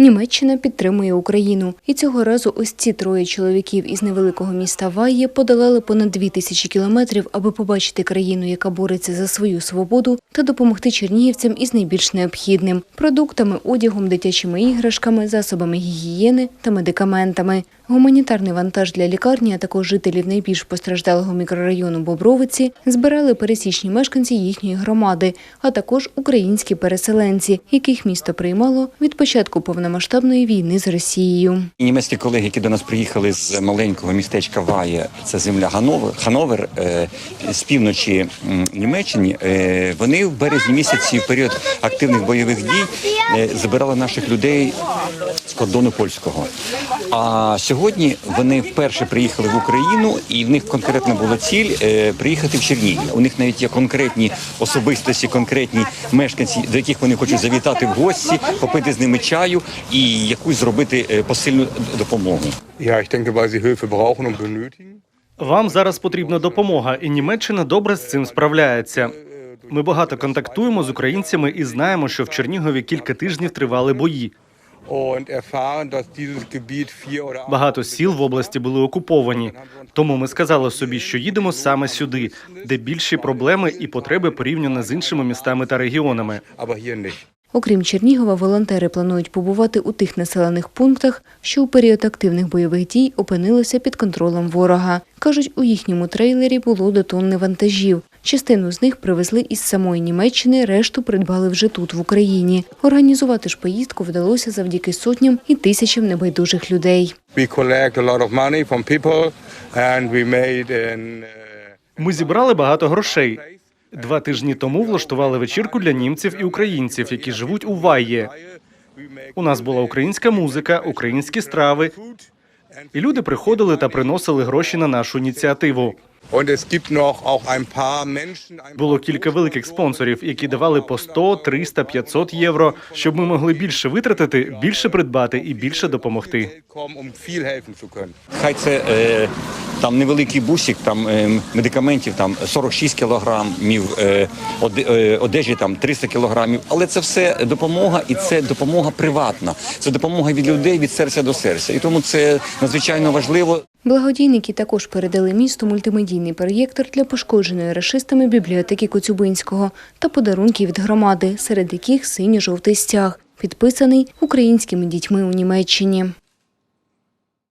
Німеччина підтримує Україну, і цього разу ось ці троє чоловіків із невеликого міста Вайє подолали понад дві тисячі кілометрів, аби побачити країну, яка бореться за свою свободу, та допомогти чернігівцям із найбільш необхідним продуктами, одягом, дитячими іграшками, засобами гігієни та медикаментами. Гуманітарний вантаж для лікарні, а також жителів найбільш постраждалого мікрорайону Бобровиці збирали пересічні мешканці їхньої громади, а також українські переселенці, яких місто приймало від початку повномасштабної війни з Росією. Німецькі колеги, які до нас приїхали з маленького містечка Ває, це земля Гановер, Хановер е, з півночі Німеччини. е, Вони в березні місяці, в період активних бойових дій, е, забирали наших людей з кордону польського. А сьогодні вони вперше приїхали в Україну, і в них конкретно була ціль приїхати в Чернігів. У них навіть є конкретні особистості, конкретні мешканці, до яких вони хочуть завітати в гості, попити з ними чаю і якусь зробити е, посильну допомогу. Вам зараз потрібна допомога, і Німеччина добре з цим справляється. Ми багато контактуємо з українцями і знаємо, що в Чернігові кілька тижнів тривали бої. Багато сіл в області були окуповані. Тому ми сказали собі, що їдемо саме сюди, де більші проблеми і потреби порівняно з іншими містами та регіонами. Окрім Чернігова, волонтери планують побувати у тих населених пунктах, що у період активних бойових дій опинилися під контролем ворога. Кажуть, у їхньому трейлері було до тонни вантажів. Частину з них привезли із самої Німеччини, решту придбали вже тут, в Україні. Організувати ж поїздку вдалося завдяки сотням і тисячам небайдужих людей. Uh, Ми зібрали багато грошей. Два тижні тому влаштували вечірку для німців і українців, які живуть у Вайє. У нас була українська музика, українські страви, і люди приходили та приносили гроші на нашу ініціативу. Було кілька великих спонсорів, які давали по 100, 300, 500 євро, щоб ми могли більше витратити, більше придбати і більше допомогти. um. Хай це е, там невеликий бусик, там е, медикаментів, там 46 кілограмів, е, е, одежі там 300 кілограмів. Але це все допомога, і це допомога приватна. Це допомога від людей від серця до серця. І тому це надзвичайно важливо. Благодійники також передали місту мультимедійний проєктор для пошкодженої рашистами бібліотеки Коцюбинського та подарунки від громади, серед яких синьо-жовтий стяг, підписаний українськими дітьми у Німеччині.